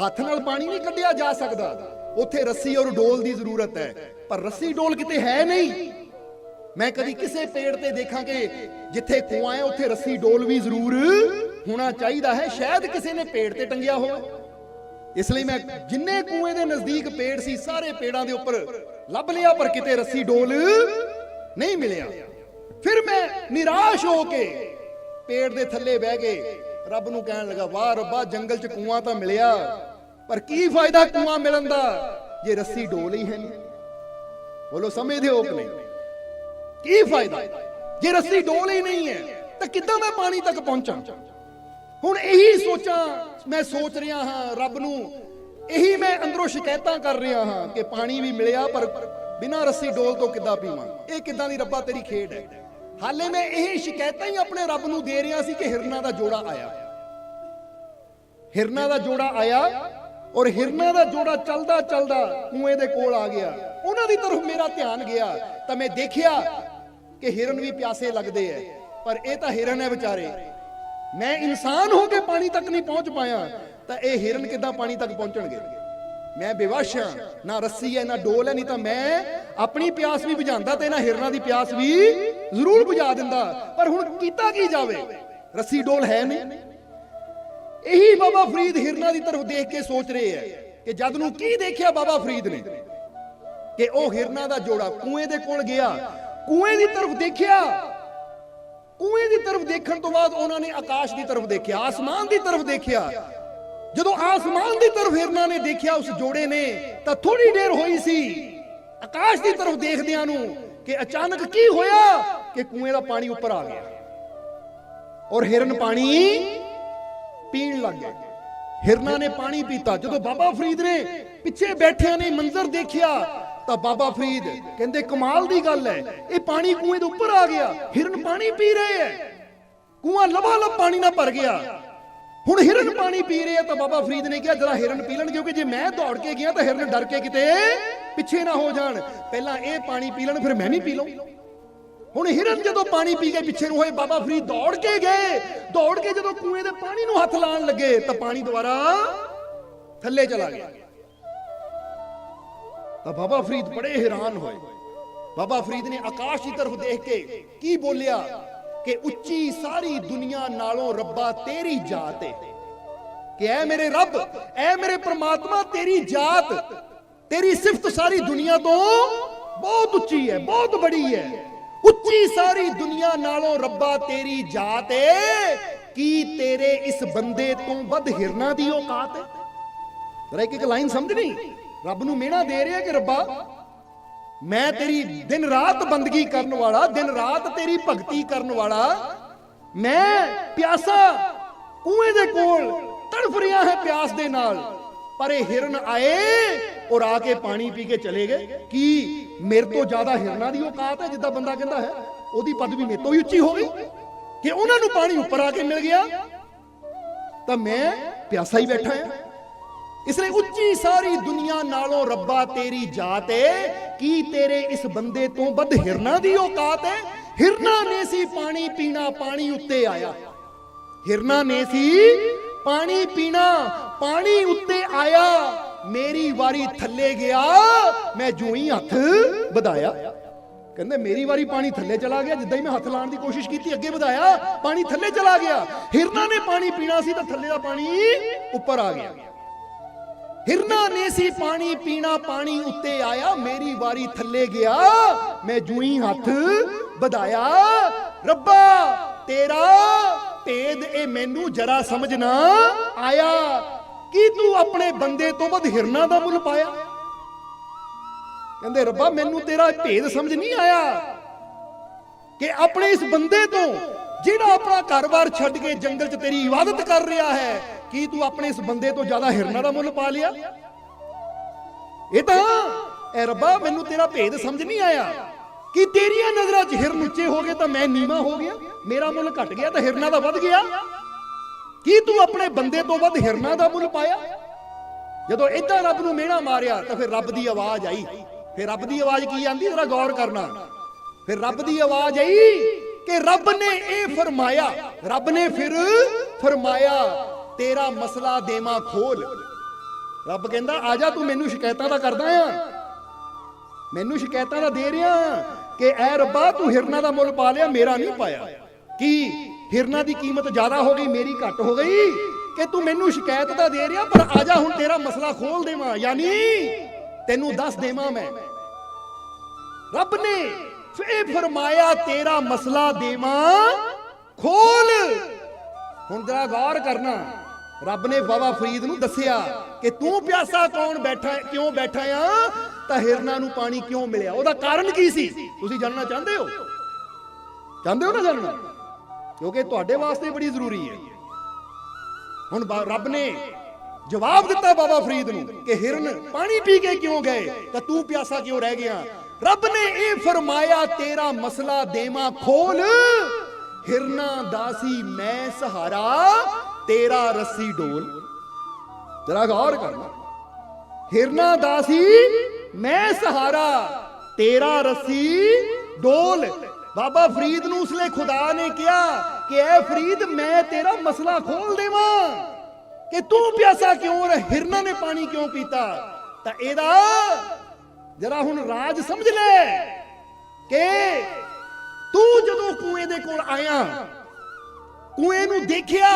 ਹੱਥ ਨਾਲ ਪਾਣੀ ਨਹੀਂ ਕੱਢਿਆ ਜਾ ਸਕਦਾ। ਉੱਥੇ ਰੱਸੀ ਔਰ ਡੋਲ ਦੀ ਜ਼ਰੂਰਤ ਹੈ। ਪਰ ਰੱਸੀ ਡੋਲ ਕਿਤੇ ਹੈ ਨਹੀਂ। ਮੈਂ ਕਦੀ ਕਿਸੇ ਪੇੜ ਤੇ ਦੇਖਾਂ ਕਿ ਜਿੱਥੇ ਕੂਆ ਹੈ, ਉੱਥੇ ਰੱਸੀ ਡੋਲ ਵੀ ਜ਼ਰੂਰ ਹੋਣਾ ਚਾਹੀਦਾ ਹੈ। ਸ਼ਾਇਦ ਕਿਸੇ ਨੇ ਪੇੜ ਤੇ ਟੰਗਿਆ ਹੋਵੇ। ਇਸ ਲਈ ਮੈਂ ਜਿੰਨੇ ਕੂਏ ਦੇ ਨਜ਼ਦੀਕ ਪੇੜ ਸੀ, ਸਾਰੇ ਪੇੜਾਂ ਦੇ ਉੱਪਰ ਲੱਭ ਲਿਆ, ਪਰ ਕਿਤੇ ਰੱਸੀ ਡੋਲ ਨਹੀਂ ਮਿਲਿਆ। ਫਿਰ ਮੈਂ ਨਿਰਾਸ਼ ਹੋ ਕੇ ਪੇੜ ਦੇ ਥੱਲੇ ਬਹਿ ਕੇ ਰੱਬ ਨੂੰ ਕਹਿਣ ਲੱਗਾ, ਵਾਹ ਰੱਬਾ, ਜੰਗਲ 'ਚ ਕੂਆ ਤਾਂ ਮਿਲਿਆ, ਪਰ ਕੀ ਫਾਇਦਾ ਕੂਆ ਮਿਲਣ ਦਾ, ਜੇ ਰੱਸੀ ਡੋਲ ਹੀ ਹੈ ਨਹੀਂ? ਬੋਲੋ ਸਮਝਦੇ ਹੋ ਕਿ ਨਹੀਂ ਕੀ ਫਾਇਦਾ? ਜੇ ਰੱਸੀ ਡੋਲ ਹੀ ਨਹੀਂ ਹੈ, ਤਾਂ ਕਿੱਦਾਂ ਮੈਂ ਪਾਣੀ ਤੱਕ ਪਹੁੰਚਾਂ? ਹੁਣ ਇਹੀ ਸੋਚਾਂ ਮੈਂ ਸੋਚ ਰਿਹਾ ਹਾਂ ਰੱਬ ਨੂੰ। ਇਹੀ ਮੈਂ ਅੰਦਰੋਂ ਸ਼ਿਕਾਇਤਾਂ ਕਰ ਰਿਹਾ ਹਾਂ ਕਿ ਪਾਣੀ ਵੀ ਮਿਲਿਆ, ਪਰ ਬਿਨਾਂ ਰੱਸੀ ਡੋਲ ਤੋਂ ਕਿੱਦਾਂ ਪੀਵਾਂ? ਇਹ ਕਿੱਦਾਂ ਦੀ ਰੱਬਾ ਤੇਰੀ ਖੇਡ ਹੈ? ਹਾਲੇ ਮੈਂ ਇਹ ਸ਼ਿਕਾਇਤਾਂ ਹੀ ਆਪਣੇ ਰੱਬ ਨੂੰ ਦੇ ਰਿਹਾ ਸੀ ਕਿ ਹਿਰਨਾ ਦਾ ਜੋੜਾ ਆਇਆ। ਹਿਰਨਾ ਦਾ ਜੋੜਾ ਆਇਆ ਔਰ ਹਿਰਨਾ ਦਾ ਜੋੜਾ ਚੱਲਦਾ ਚੱਲਦਾ ਕੂਏ ਦੇ ਕੋਲ ਆ ਗਿਆ। ਉਹਨਾਂ ਦੀ ਤਰਫ ਮੇਰਾ ਧਿਆਨ ਗਿਆ ਤਾਂ ਮੈਂ ਦੇਖਿਆ ਕਿ ਹਿਰਨ ਵੀ ਪਿਆਸੇ ਲੱਗਦੇ ਐ, ਪਰ ਇਹ ਤਾਂ ਹਿਰਨ ਹੈ ਵਿਚਾਰੇ। ਮੈਂ ਇਨਸਾਨ ਹੋ ਕੇ ਪਾਣੀ ਤੱਕ ਨਹੀਂ ਪਹੁੰਚ ਪਾਇਆ, ਤਾਂ ਇਹ ਹਿਰਨ ਕਿੱਦਾਂ ਪਾਣੀ ਤੱਕ ਪਹੁੰਚਣਗੇ? ਮੈਂ ਬੇਵਸ਼ ਹਾਂ, ਨਾ ਰੱਸੀ ਹੈ, ਨਾ ਡੋਲ ਹੈ, ਨਹੀਂ ਤਾਂ ਮੈਂ ਆਪਣੀ ਪਿਆਸ ਵੀ ਬੁਝਾਉਂਦਾ ਤੇ ਨਾ ਹਿਰਨਾਂ ਦੀ ਪਿਆਸ ਵੀ ਜ਼ਰੂਰ ਬੁਝਾ ਦਿੰਦਾ। ਪਰ ਹੁਣ ਕੀਤਾ ਕੀ ਜਾਵੇ? ਰੱਸੀ, ਡੋਲ ਹੈ ਨਹੀਂ। ਇਹੀ ਬਾਬਾ ਫਰੀਦ ਹਿਰਨਾਂ ਦੀ ਤਰਫ ਦੇਖ ਕੇ ਸੋਚ ਰਹੇ ਹੈ ਕਿ ਜਦ ਨੂੰ ਕੀ ਦੇਖਿਆ ਬਾਬਾ ਫਰੀਦ ਨੇ? ਕਿ ਉਹ ਹਿਰਨਾਂ ਦਾ ਜੋੜਾ ਕੂਏ ਦੇ ਕੋਲ ਗਿਆ, ਕੂਏ ਦੀ ਤਰਫ ਦੇਖਿਆ ਕੂਏ ਦੀ ਤਰਫ ਦੇਖਣ ਤੋਂ ਬਾਅਦ ਉਹਨਾਂ ਨੇ ਆਕਾਸ਼ ਦੀ ਤਰਫ ਦੇਖਿਆ, ਆਸਮਾਨ ਦੀ ਤਰਫ ਦੇਖਿਆ। ਜਦੋਂ ਆਸਮਾਨ ਦੀ ਤਰਫ ਹਿਰਨਾਂ ਨੇ ਦੇਖਿਆ ਉਸ ਜੋੜੇ ਨੇ, ਤਾਂ ਥੋੜੀ ਦੇਰ ਹੋਈ ਸੀ, ਆਕਾਸ਼ ਦੀ ਤਰਫ ਦੇਖਦਿਆਂ ਨੂੰ ਕਿ ਅਚਾਨਕ ਕੀ ਹੋਇਆ ਕਿ ਕੂਏ ਦਾ ਪਾਣੀ ਉੱਪਰ ਆ ਗਿਆ। ਔਰ ਹਿਰਨ ਪਾਣੀ ਪੀਣ ਲੱਗ ਗਿਆ। ਹਿਰਨਾਂ ਨੇ ਪਾਣੀ ਪੀਤਾ। ਜਦੋਂ ਬਾਬਾ ਫਰੀਦ ਨੇ ਪਿੱਛੇ ਬੈਠਿਆਂ ਨੇ ਮੰਜ਼ਰ ਦੇਖਿਆ ਤਾਂ ਬਾਬਾ ਫਰੀਦ ਕਹਿੰਦੇ, ਕਮਾਲ ਦੀ ਗੱਲ ਹੈ। ਇਹ ਪਾਣੀ ਕੂਏ ਦੇ ਉੱਪਰ ਆ ਗਿਆ। ਹਿਰਨ ਪਾਣੀ ਪੀ ਰਹੇ ਹੈ। ਕੂਆ ਲਬਾ ਲਬ ਪਾਣੀ ਨਾਲ ਭਰ ਗਿਆ। ਹੁਣ ਹਿਰਨ ਪਾਣੀ ਪੀ ਰਹੇ ਆ ਤਾਂ ਬਾਬਾ ਫਰੀਦ ਨੇ ਕਿਹਾ, ਜਰਾ ਹਿਰਨ ਪੀ ਲੈਣ, ਕਿਉਂਕਿ ਜੇ ਮੈਂ ਦੌੜ ਕੇ ਗਿਆ ਤਾਂ ਹਿਰਨ ਡਰ ਕੇ ਕਿਤੇ ਪਿੱਛੇ ਨਾ ਹੋ ਜਾਣ। ਪਹਿਲਾਂ ਇਹ ਪਾਣੀ ਪੀ ਲੈਣ, ਫਿਰ ਮੈਂ ਵੀ ਪੀ ਲਵਾਂ ਹੁਣ ਹਿਰਨ ਜਦੋਂ ਪਾਣੀ ਪੀ ਕੇ ਪਿੱਛੇ ਨੂੰ ਹੋਏ, ਬਾਬਾ ਫਰੀਦ ਦੌੜ ਕੇ ਗਏ। ਦੌੜ ਕੇ ਜਦੋਂ ਕੂਏ ਦੇ ਪਾਣੀ ਨੂੰ ਹੱਥ ਲਾਣ ਲੱਗੇ, ਤਾਂ ਪਾਣੀ ਦੁਬਾਰਾ ਥੱਲੇ ਚਲਾ ਗਿਆ। ਤਾਂ ਬਾਬਾ ਫਰੀਦ ਬੜੇ ਹੈਰਾਨ ਹੋਏ। ਬਾਬਾ ਫਰੀਦ ਨੇ ਆਕਾਸ਼ ਦੀ ਤਰਫ ਦੇਖ ਕੇ ਕੀ ਬੋਲਿਆ ਕਿ ਉੱਚੀ ਸਾਰੀ ਦੁਨੀਆ ਨਾਲੋਂ ਰੱਬਾ ਤੇਰੀ ਜਾਤ ਏ। ਕਿ ਐ ਮੇਰੇ ਰੱਬ, ਐ ਮੇਰੇ ਪ੍ਰਮਾਤਮਾ ਤੇਰੀ ਜਾਤ, ਤੇਰੀ ਸਿਫਤ ਸਾਰੀ ਦੁਨੀਆ ਤੋਂ ਬਹੁਤ ਉੱਚੀ ਹੈ ਬਹੁਤ ਬੜੀ ਹੈ ਉੱਚੀ ਸਾਰੀ ਦੁਨੀਆ ਨਾਲੋਂ ਰੱਬਾ ਤੇਰੀ ਜਾਤ ਏ। ਕੀ ਤੇਰੇ ਇਸ ਬੰਦੇ ਤੋਂ ਵੱਧ ਹਿਰਨਾ ਦੀ ਔਕਾਤ ਹੈ ਜਰਾ ਇੱਕ ਲਾਈਨ ਸਮਝਣੀ ਰੱਬ ਨੂੰ ਮਿਹਣਾ ਦੇ ਰਿਹਾ ਕਿ ਰੱਬਾ, ਮੈਂ ਤੇਰੀ ਦਿਨ ਰਾਤ ਬੰਦਗੀ ਕਰਨ ਵਾਲਾ, ਦਿਨ ਰਾਤ ਤੇਰੀ ਭਗਤੀ ਕਰਨ ਵਾਲਾ, ਮੈਂ ਪਿਆਸਾ ਕੂਏ ਦੇ ਕੋਲ ਤੜਫ ਰਿਹਾ ਹੈ ਪਿਆਸ ਦੇ ਨਾਲ। ਪਰ ਇਹ ਹਿਰਨ ਆਏ ਔਰ ਆ ਕੇ ਪਾਣੀ ਪੀ ਕੇ ਚਲੇ ਗਏ। ਕੀ ਮੇਰੇ ਤੋਂ ਜ਼ਿਆਦਾ ਹਿਰਨਾਂ ਦੀ ਔਕਾਤ ਹੈ ਜਿੱਦਾਂ ਬੰਦਾ ਕਹਿੰਦਾ ਹੈ, ਉਹਦੀ ਪਦਵੀ ਮੇਰੇ ਤੋਂ ਹੀ ਉੱਚੀ ਹੋ ਗਈ? ਕਿ ਉਹਨਾਂ ਨੂੰ ਪਾਣੀ ਉੱਪਰ ਆ ਕੇ ਮਿਲ ਗਿਆ? ਤਾਂ ਮੈਂ ਪਿਆਸਾ ਹੀ ਬੈਠਾ ਹਾਂ। ਇਸ ਲਈ ਉੱਚੀ ਸਾਰੀ ਦੁਨੀਆ ਨਾਲੋਂ ਰੱਬਾ ਤੇਰੀ ਜਾਤ ਏ। ਕੀ ਤੇਰੇ ਇਸ ਬੰਦੇ ਤੋਂ ਵੱਧ ਹਿਰਨਾ ਦੀ ਔਕਾਤ ਏ? ਹਿਰਨਾ ਨੇ ਸੀ ਪਾਣੀ ਪੀਣਾ, ਪਾਣੀ ਉੱਤੇ ਆਇਆ। ਹਿਰਨਾ ਨੇ ਸੀ ਪਾਣੀ ਪੀਣਾ, ਪਾਣੀ ਉੱਤੇ ਆਇਆ। ਮੇਰੀ ਵਾਰੀ ਥੱਲੇ ਗਿਆ, ਮੈਂ ਜੂਈ ਹੱਥ ਵਧਾਇਆ। ਕਹਿੰਦੇ, ਮੇਰੀ ਵਾਰੀ ਪਾਣੀ ਥੱਲੇ ਚਲਾ ਗਿਆ, ਜਿੱਦਾਂ ਹੀ ਮੈਂ ਹੱਥ ਲਾਉਣ ਦੀ ਕੋਸ਼ਿਸ਼ ਕੀਤੀ, ਅੱਗੇ ਵਧਾਇਆ, ਪਾਣੀ ਥੱਲੇ ਚਲਾ ਗਿਆ। ਹਿਰਨਾ ਨੇ ਪਾਣੀ ਪੀਣਾ ਸੀ ਤਾਂ ਥੱਲੇ ਦਾ ਪਾਣੀ ਉੱਪਰ ਆ ਗਿਆ। ਹਿਰਨਾ ਨੇ ਸੀ, ਪਾਣੀ ਪੀਣਾ ਪਾਣੀ ਉੱਤੇ ਆਇਆ, ਮੇਰੀ ਵਾਰੀ ਥੱਲੇ ਗਿਆ। ਮੈਂ ਜੂਈ ਹੱਥ ਵਧਾਇਆ, ਰੱਬਾ, ਤੇਰਾ ਭੇਦ ਇਹ ਮੈਨੂੰ ਜਰਾ ਸਮਝ ਨਾ ਆਇਆ। ਕੀ ਤੂੰ ਆਪਣੇ ਬੰਦੇ ਤੋਂ ਵੱਧ ਹਿਰਨਾ ਦਾ ਮੁੱਲ ਪਾਇਆ? ਕਹਿੰਦੇ, ਰੱਬਾ, ਮੈਨੂੰ ਤੇਰਾ ਭੇਦ ਸਮਝ ਨਹੀਂ ਆਇਆ ਕਿ ਆਪਣੇ ਇਸ ਬੰਦੇ ਤੋਂ ਜਿਹੜਾ ਆਪਣਾ ਘਰ-ਬਾਰ ਛੱਡ ਕੇ ਜੰਗਲ 'ਚ ਤੇਰੀ ਇਬਾਦਤ ਕਰ ਰਿਹਾ ਹੈ ਕੀ ਤੂੰ ਆਪਣੇ ਇਸ ਬੰਦੇ ਤੋਂ ਜ਼ਿਆਦਾ ਹਿਰਨਾ ਦਾ ਮੁੱਲ ਪਾ ਲਿਆ? ਇਹ ਤਾਂ ਐ ਰੱਬਾ, ਮੈਨੂੰ ਤੇਰਾ ਭੇਦ ਸਮਝ ਨਹੀਂ ਆਇਆ। ਕਿ ਤੇਰੀਆਂ ਨਜ਼ਰਾਂ 'ਚ ਹਿਰਨ ਉੱਚੇ ਹੋ ਗਏ ਤਾਂ ਮੈਂ ਨੀਵਾ ਹੋ ਗਿਆ? ਮੇਰਾ ਮੁੱਲ ਘਟ ਗਿਆ ਤਾਂ ਹਿਰਨਾ ਦਾ ਵੱਧ ਗਿਆ? ਕੀ ਤੂੰ ਆਪਣੇ ਬੰਦੇ ਤੋਂ ਵੱਧ ਹਿਰਨਾ ਦਾ ਮੁੱਲ ਪਾਇਆ? ਜਦੋਂ ਇਦਾਂ ਰੱਬ ਨੂੰ ਮਿਹਣਾ ਮਾਰਿਆ ਤਾਂ ਫਿਰ ਰੱਬ ਦੀ ਆਵਾਜ਼ ਆਈ। ਫਿਰ ਰੱਬ ਦੀ ਆਵਾਜ਼ ਕੀ ਆਂਦੀ? ਜਰਾ ਗੌਰ ਕਰਨਾ। ਫਿਰ ਰੱਬ ਦੀ ਆਵਾਜ਼ ਆਈ ਕਿ ਰੱਬ ਨੇ ਇਹ ਫਰਮਾਇਆ। ਰੱਬ ਨੇ ਫਿਰ ਫਰਮਾਇਆ ਤੇਰਾ ਮਸਲਾ ਦੇਵਾ ਖੋਲ। ਰੱਬ ਕਹਿੰਦਾ, ਆ ਜਾ, ਤੂੰ ਮੈਨੂੰ ਸ਼ਿਕਾਇਤਾਂ ਦਾ ਕਰਦਾ ਆ। ਮੈਨੂੰ ਸ਼ਿਕਾਇਤਾਂ ਦਾ ਦੇ ਰਿਹਾ ਕਿ ਐ ਰੱਬਾ, ਤੂੰ ਹਿਰਨਾ ਦਾ ਮੁੱਲ ਪਾ ਲਿਆ, ਮੇਰਾ ਨਹੀਂ ਪਾਇਆ। ਕੀ? ਹਿਰਨਾ ਦੀ ਕੀਮਤ ਜ਼ਿਆਦਾ ਹੋ ਗਈ, ਮੇਰੀ ਘੱਟ ਹੋ ਗਈ? ਕਿ ਤੂੰ ਮੈਨੂੰ ਸ਼ਿਕਾਇਤ ਤਾਂ ਦੇ ਰਿਹਾ, ਪਰ ਆ ਜਾ, ਹੁਣ ਤੇਰਾ ਮਸਲਾ ਖੋਲ ਦੇਵਾਂ, ਯਾਨੀ ਤੈਨੂੰ ਦੱਸ ਦੇਵਾਂ ਮੈਂ। ਰੱਬ ਨੇ ਇਹ ਫਰਮਾਇਆ, ਤੇਰਾ ਮਸਲਾ ਦੇਵਾਂ, ਖੋਲ। ਹੁਣ ਜਰਾ ਗੌਰ ਕਰਨਾ। ਰੱਬ ਨੇ ਬਾਬਾ ਫਰੀਦ ਨੂੰ ਦੱਸਿਆ ਕਿ ਤੂੰ ਪਿਆਸਾ ਕੌਣ ਬੈਠਾ ਕਿਉਂ ਬੈਠਾ ਆ? ਤਾਂ ਹਿਰਨਾ ਨੂੰ ਪਾਣੀ ਕਿਉਂ ਮਿਲਿਆ? ਉਹਦਾ ਕਾਰਨ ਕੀ ਸੀ? ਤੁਸੀਂ ਜਾਣਨਾ ਚਾਹੁੰਦੇ ਹੋ? ਚਾਹੁੰਦੇ ਹੋ ਨਾ ਜਾਣਨਾ? ਕਿਉਂਕਿ ਤੁਹਾਡੇ ਵਾਸਤੇ ਬੜੀ ਜ਼ਰੂਰੀ ਹੈ। ਹੁਣ ਰੱਬ ਨੇ ਜਵਾਬ ਦਿੱਤਾ ਬਾਬਾ ਫਰੀਦ ਨੂੰ ਕਿ ਹਿਰਨ ਪਾਣੀ ਪੀ ਕੇ ਕਿਉਂ ਗਏ? ਤਾਂ ਤੂੰ ਪਿਆਸਾ ਕਿਉਂ ਰਹਿ ਗਿਆ? ਰੱਬ ਨੇ ਇਹ ਫਰਮਾਇਆ, ਤੇਰਾ ਮਸਲਾ ਦੇਵਾ ਖੋਲ। ਹਿਰਨਾ ਦਾਸੀ ਮੈਂ ਸਹਾਰਾ। ਤੇਰਾ ਰੱਸੀ ਡੋਲ। ਜਰਾ ਗੌਰ ਕਰਨਾ। ਹਿਰਨਾ ਦਾਸੀ, ਮੈਂ ਸਹਾਰਾ। ਤੇਰਾ ਰੱਸੀ ਡੋਲ। ਬਾਬਾ ਫਰੀਦ ਨੂੰ ਉਸਲੇ ਖੁਦਾ ਨੇ ਕਿਹਾ ਕਿ ਐ ਫਰੀਦ, ਮੈਂ ਤੇਰਾ ਮਸਲਾ ਖੋਲ ਦੇਵਾਂ। ਕਿ ਤੂੰ ਪਿਆਸਾ ਕਿਉਂ ਔਰ ਹਿਰਨਾ ਨੇ ਪਾਣੀ ਕਿਉਂ ਪੀਤਾ? ਤਾਂ ਇਹਦਾ ਜਰਾ ਹੁਣ ਰਾਜ ਸਮਝ ਲੈ ਕਿ ਤੂੰ ਜਦੋਂ ਕੂਏ ਦੇ ਕੋਲ ਆਇਆ, ਕੂਏ ਨੂੰ ਦੇਖਿਆ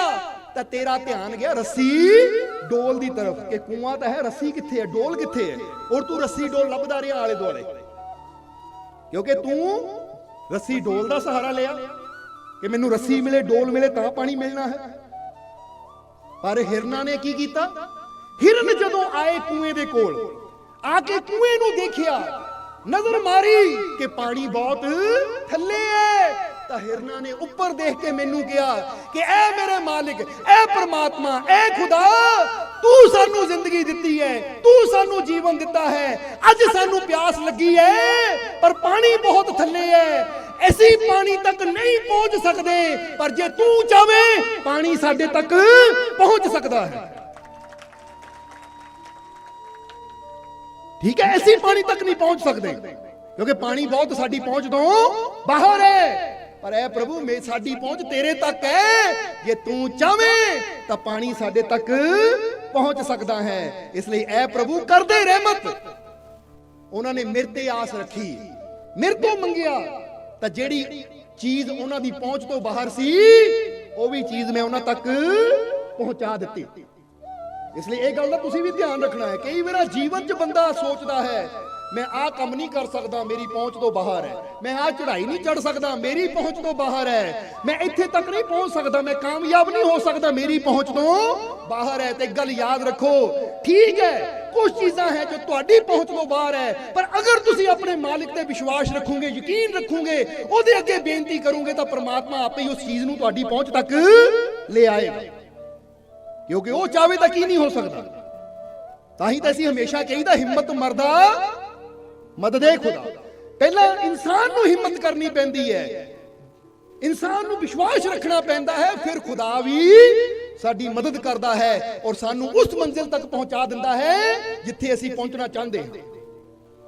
ਤਾਂ ਤੇਰਾ ਧਿਆਨ ਗਿਆ ਰੱਸੀ ਡੋਲ ਦੀ ਤਰਫ, ਕਿ ਕੂਆ ਤਾਂ ਹੈ, ਰੱਸੀ ਕਿੱਥੇ ਹੈ, ਡੋਲ ਕਿੱਥੇ ਹੈ? ਔਰ ਤੂੰ ਰੱਸੀ ਡੋਲ ਲੱਭਦਾ ਰਿਹਾ ਆਲੇ ਦੁਆਲੇ। ਕਿਉਂਕਿ ਤੂੰ ਰੱਸੀ ਡੋਲ ਦਾ ਸਹਾਰਾ ਲਿਆ, ਕਿ ਮੈਨੂੰ ਰੱਸੀ ਮਿਲੇ, ਡੋਲ ਮਿਲੇ, ਤਾਂ ਪਾਣੀ ਮਿਲਣਾ ਹੈ। ਪਰ ਹਿਰਨਾ ਨੇ ਕੀ ਕੀਤਾ? ਹਿਰਨ ਜਦੋਂ ਆਏ ਕੂਏ ਦੇ ਕੋਲ, ਆ ਕੇ ਕੂਏ ਨੂੰ ਦੇਖਿਆ, ਨਜ਼ਰ ਮਾਰੀ ਕਿ ਪਾਣੀ ਬਹੁਤ ਥੱਲੇ ਹੈ। ਤਾਂ ਹਿਰਨਾ ਨੇ ਉੱਪਰ ਦੇਖ ਕੇ ਮੈਨੂੰ ਕਿਹਾ ਕਿ ਐ ਮੇਰੇ ਮਾਲਿਕ ਐ ਪ੍ਰਮਾਤਮਾ ਐ ਖੁਦਾ, ਤੂੰ ਸਾਨੂੰ ਜ਼ਿੰਦਗੀ ਦਿੱਤੀ ਹੈ, ਤੂੰ ਸਾਨੂੰ ਜੀਵਨ ਦਿੱਤਾ ਹੈ। ਅੱਜ ਸਾਨੂੰ ਪਿਆਸ ਲੱਗੀ ਹੈ, ਪਰ ਪਾਣੀ ਬਹੁਤ ਥੱਲੇ ਹੈ। ਅਸੀਂ ਪਾਣੀ ਤੱਕ ਨਹੀਂ ਪਹੁੰਚ ਸਕਦੇ, ਪਰ ਜੇ ਤੂੰ ਚਾਵੇਂ ਪਾਣੀ ਸਾਡੇ ਤੱਕ ਪਹੁੰਚ ਸਕਦਾ ਹੈ। ਠੀਕ ਹੈ, ਅਸੀਂ ਪਾਣੀ ਤੱਕ ਨਹੀਂ ਪਹੁੰਚ ਸਕਦੇ, ਕਿਉਂਕਿ ਪਾਣੀ ਬਹੁਤ ਸਾਡੀ ਪਹੁੰਚ ਤੋਂ ਬਾਹਰ ਹੈ। ਪਰ ਐ ਪ੍ਰਭੂ, ਮੇ ਸਾਡੀ ਪਹੁੰਚ ਤੇਰੇ ਤੱਕ ਹੈ। ਜੇ ਤੂੰ ਚਾਵੇਂ ਤਾਂ ਪਾਣੀ ਸਾਡੇ ਤੱਕ ਪਹੁੰਚ ਸਕਦਾ ਹੈ। ਇਸ ਲਈ ਐ ਪ੍ਰਭੂ ਕਰਦੇ ਰਹਿਮਤ। ਉਹਨਾਂ ਨੇ ਮੇਰੇ ਤੇ ਆਸ ਰੱਖੀ। ਮੇਰੇ ਤੋਂ ਮੰਗਿਆ ਤਾਂ ਜਿਹੜੀ ਚੀਜ਼ ਉਹਨਾਂ ਦੀ ਪਹੁੰਚ ਤੋਂ ਬਾਹਰ ਸੀ, ਉਹ ਵੀ ਚੀਜ਼ ਮੈਂ ਉਹਨਾਂ ਤੱਕ ਪਹੁੰਚਾ ਦਿੱਤੀ। ਇਸ ਲਈ ਇਹ ਗੱਲ ਦਾ ਤੁਸੀਂ ਵੀ ਧਿਆਨ ਰੱਖਣਾ ਹੈ ਕਈ ਵਾਰ ਜੀਵਨ 'ਚ ਬੰਦਾ ਸੋਚਦਾ ਹੈ ਮੈਂ ਆਹ ਕੰਮ ਨਹੀਂ ਕਰ ਸਕਦਾ, ਮੇਰੀ ਪਹੁੰਚ ਤੋਂ ਬਾਹਰ ਹੈ। ਮੈਂ ਆਹ ਚੜ੍ਹਾਈ ਨਹੀਂ ਚੜ ਸਕਦਾ, ਮੇਰੀ ਪਹੁੰਚ ਤੋਂ ਬਾਹਰ ਹੈ। ਮੈਂ ਇੱਥੇ ਤੱਕ ਨਹੀਂ ਪਹੁੰਚ ਸਕਦਾ, ਮੈਂ ਕਾਮਯਾਬ ਨਹੀਂ ਹੋ ਸਕਦਾ, ਮੇਰੀ ਪਹੁੰਚ ਤੋਂ ਬਾਹਰ ਹੈ। ਤੇ ਗੱਲ ਯਾਦ ਰੱਖੋ, ਠੀਕ ਹੈ ਕੁਝ ਚੀਜ਼ਾਂ ਹੈ ਜੋ ਤੁਹਾਡੀ ਪਹੁੰਚ ਤੋਂ ਬਾਹਰ ਹੈ, ਪਰ ਅਗਰ ਤੁਸੀਂ ਆਪਣੇ ਮਾਲਿਕ ਤੇ ਵਿਸ਼ਵਾਸ ਰੱਖੋਗੇ, ਯਕੀਨ ਰੱਖੋਗੇ, ਉਹਦੇ ਅੱਗੇ ਬੇਨਤੀ ਕਰੋਗੇ, ਤਾਂ ਪ੍ਰਮਾਤਮਾ ਆਪੇ ਹੀ ਉਸ ਚੀਜ਼ ਨੂੰ ਤੁਹਾਡੀ ਪਹੁੰਚ ਤੱਕ ਲੈ ਆਏਗਾ। ਕਿਉਂਕਿ ਉਹ ਚਾਹਵੇ ਤਾਂ ਕੀ ਨਹੀਂ ਹੋ ਸਕਦਾ। ਤਾਂ ਹੀ ਤਾਂ ਅਸੀਂ ਹਮੇਸ਼ਾ ਕਹੀਦਾ, ਹਿੰਮਤ ਮਰਦਾ ਮਦਦੇ ਖੁਦਾ ਪਹਿਲਾਂ ਇਨਸਾਨ ਨੂੰ ਹਿੰਮਤ ਕਰਨੀ ਪੈਂਦੀ ਹੈ। ਇਨਸਾਨ ਨੂੰ ਵਿਸ਼ਵਾਸ ਰੱਖਣਾ ਪੈਂਦਾ ਹੈ, ਫਿਰ ਖੁਦਾ ਵੀ ਸਾਡੀ ਮਦਦ ਕਰਦਾ ਹੈ ਔਰ ਸਾਨੂੰ ਉਸ ਮੰਜ਼ਿਲ ਤੱਕ ਪਹੁੰਚਾ ਦਿੰਦਾ ਹੈ ਜਿੱਥੇ ਅਸੀਂ ਪਹੁੰਚਣਾ ਚਾਹੁੰਦੇ ਹਾਂ।